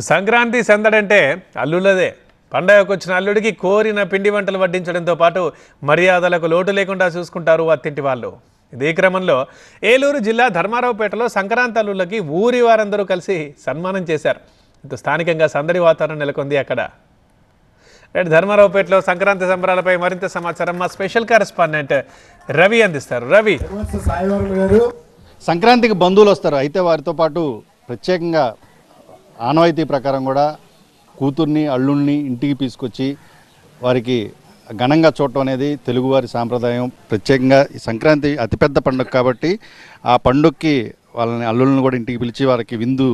సంక్రాంతి సందడంటే అల్లులదే పండగకు వచ్చిన అల్లుడికి కోరిన పిండి వంటలు వడ్డించడంతో పాటు మర్యాదలకు లోటు లేకుండా చూసుకుంటారు అత్తింటి వాళ్ళు. ఇదే క్రమంలో ఏలూరు జిల్లా ధర్మారావుపేటలో సంక్రాంతి అల్లుళ్ళకి ఊరి వారందరూ కలిసి సన్మానం చేశారు. ఇంత స్థానికంగా సందడి వాతావరణం నెలకొంది అక్కడ. రైట్ ధర్మారావుపేటలో సంక్రాంతి సంబరాలపై మరింత సమాచారం మా స్పెషల్ కరెస్పాండెంట్ రవి అందిస్తారు. రవి. సంక్రాంతికి బంధువులు వస్తారు. అయితే వారితో పాటు ప్రత్యేకంగా ఆనవాయితీ ప్రకారం కూడా కూతుర్ని అల్లుల్ని ఇంటికి తీసుకొచ్చి వారికి ఘనంగా చూడటం అనేది తెలుగువారి సాంప్రదాయం. ప్రత్యేకంగా ఈ సంక్రాంతి అతిపెద్ద పండుగ కాబట్టి ఆ పండుగకి వాళ్ళని అల్లుల్ని కూడా ఇంటికి పిలిచి వారికి విందు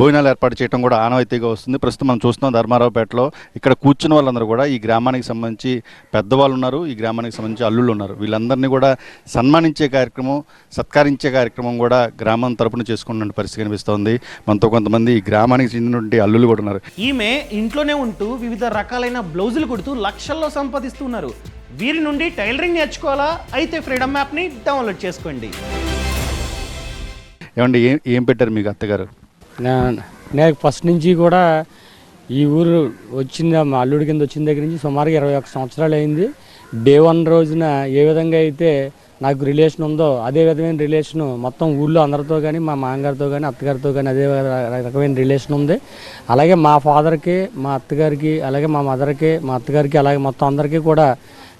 భోజనాలు ఏర్పాటు చేయడం కూడా ఆనవాయితీగా వస్తుంది. ప్రస్తుతం మనం చూస్తున్నాం ధర్మారావుపేటలో ఇక్కడ కూర్చున్న వాళ్ళందరూ కూడా ఈ గ్రామానికి సంబంధించి పెద్దవాళ్ళు ఉన్నారు ఈ గ్రామానికి సంబంధించి అల్లుళ్ళు ఉన్నారు. వీళ్ళందరినీ కూడా సన్మానించే కార్యక్రమం సత్కరించే కార్యక్రమం కూడా గ్రామం తరపున చేసుకున్న పరిస్థితి కనిపిస్తోంది. మనతో కొంతమంది ఈ గ్రామానికి చెందినటువంటి అల్లులు కూడా ఉన్నారు. ఈమె ఇంట్లోనే ఉంటూ వివిధ రకాలైన బ్లౌజులు కుడుతూ లక్షల్లో సంపాదిస్తున్నారు. వీరి నుండి టైలరింగ్ నేర్చుకోవాలా? అయితే ఫ్రీడమ్ యాప్ని డౌన్లోడ్ చేసుకోండి. ఏమండి ఏం ఏం పెట్టారు మీకు అత్తగారు? నాకు నేను ఫస్ట్ నుంచి కూడా ఈ ఊరు వచ్చిన మా అల్లుడి కింద వచ్చిన దగ్గర నుంచి సుమారుగా ఇరవై ఒక్క సంవత్సరాలు అయింది. డే వన్ రోజున ఏ విధంగా అయితే నాకు రిలేషన్ ఉందో అదే విధమైన రిలేషన్ మొత్తం ఊళ్ళో అందరితో కానీ మా మామగారితో కానీ అత్తగారితో కానీ అదే రకమైన రిలేషన్ ఉంది. అలాగే మా ఫాదర్కి మా అత్తగారికి అలాగే మా మదర్కి మా అత్తగారికి అలాగే మొత్తం అందరికీ కూడా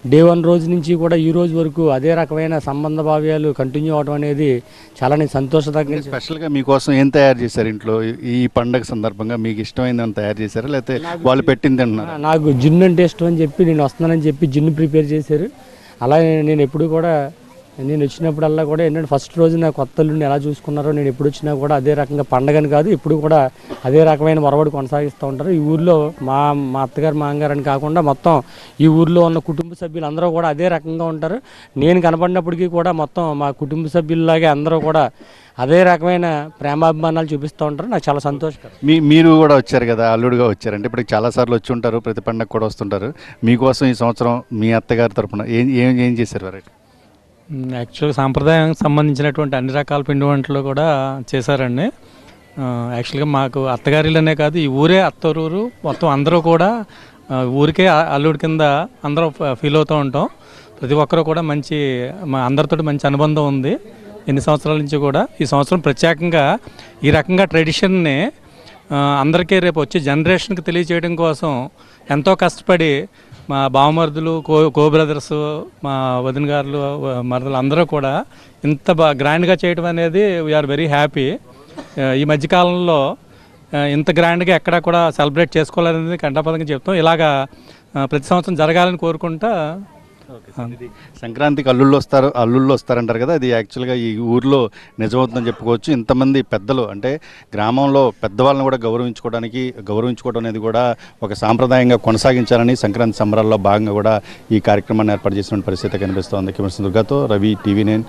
డే వన్ రోజు నుంచి కూడా ఈ రోజు వరకు అదే రకమైన సంబంధ భావ్యాలు కంటిన్యూ అవడం అనేది చాలా సంతోషదగ్గ స్పెషల్గా మీకోసం ఏం తయారు చేశారు ఇంట్లో? ఈ- పండగ సందర్భంగా మీకు ఇష్టమైందని తయారు చేశారా? లేకపోతే వాళ్ళు పెట్టింది నాకు జిన్ అంటే ఇష్టం అని చెప్పి నేను వస్తున్నానని చెప్పి జిన్ ప్రిపేర్ చేశారు. అలాగే నేను ఎప్పుడు కూడా నేను వచ్చినప్పుడల్లా కూడా ఏంటంటే ఫస్ట్ రోజు నా కొత్త అల్లుడిని ఎలా చూసుకున్నారో నేను ఎప్పుడు వచ్చినా కూడా అదే రకంగా పండగని కాదు ఇప్పుడు కూడా అదే రకమైన మొరబడి కొనసాగిస్తూ ఉంటారు. ఈ ఊర్లో మా మా అత్తగారు మామగారు అని కాకుండా మొత్తం ఈ ఊర్లో ఉన్న కుటుంబ సభ్యులు అందరూ కూడా అదే రకంగా ఉంటారు. నేను కనపడినప్పటికీ కూడా మొత్తం మా కుటుంబ సభ్యుల్లాగే అందరూ కూడా అదే రకమైన ప్రేమాభిమానాలు చూపిస్తూ ఉంటారు. నాకు చాలా సంతోషకరం. మీ మీరు కూడా వచ్చారు కదా అల్లుడుగా వచ్చారంటే ఇప్పుడు చాలాసార్లు వచ్చి ఉంటారు ప్రతి పండగ కూడా వస్తుంటారు. మీకోసం ఈ సంవత్సరం మీ అత్తగారి తరపున ఏం ఏం ఏం చేశారు వెరైటీ యాక్చువల్గా సాంప్రదాయానికి సంబంధించినటువంటి అన్ని రకాల పిండి వంటలు కూడా చేశారండి. యాక్చువల్గా మాకు అత్తగారిలోనే కాదు ఈ ఊరే అత్తరూరు మొత్తం అందరూ కూడా ఊరికే అల్లుడి కింద అందరూ ఫీల్ అవుతూ ఉంటాం. ప్రతి ఒక్కరు కూడా మంచి మా అందరితో మంచి అనుబంధం ఉంది. ఎన్ని సంవత్సరాల నుంచి కూడా ఈ సంవత్సరం ప్రత్యేకంగా ఈ రకంగా ట్రెడిషన్ని అందరికీ రేపు వచ్చే జనరేషన్కి తెలియజేయడం కోసం ఎంతో కష్టపడి మా బావమరుదులు కో కో బ్రదర్స్ మా వదిన గారులు మరదలు అందరూ కూడా ఇంత బా గ్రాండ్గా చేయడం అనేది వీఆర్ వెరీ హ్యాపీ ఈ మధ్యకాలంలో ఇంత గ్రాండ్గా ఎక్కడా కూడా సెలబ్రేట్ చేసుకోవాలనేది కంటాపదంగా చెప్తాం. ఇలాగా ప్రతి సంవత్సరం జరగాలని కోరుకుంటా సంక్రాంతికి అల్లుళ్ళు వస్తారు అల్లుళ్ళు వస్తారంటారు కదా అది యాక్చువల్గా ఈ ఊర్లో నిజమవుతుందని చెప్పుకోవచ్చు. ఇంతమంది పెద్దలు అంటే గ్రామంలో పెద్దవాళ్ళని కూడా గౌరవించుకోవడానికి గౌరవించుకోవడం అనేది కూడా ఒక సాంప్రదాయంగా కొనసాగించాలని సంక్రాంతి సంబరాల్లో భాగంగా కూడా ఈ కార్యక్రమాన్ని ఏర్పాటు చేసిన పరిస్థితి కనిపిస్తోంది. కిమర్సన్ దుర్గాతో రవి టీవీ నైన్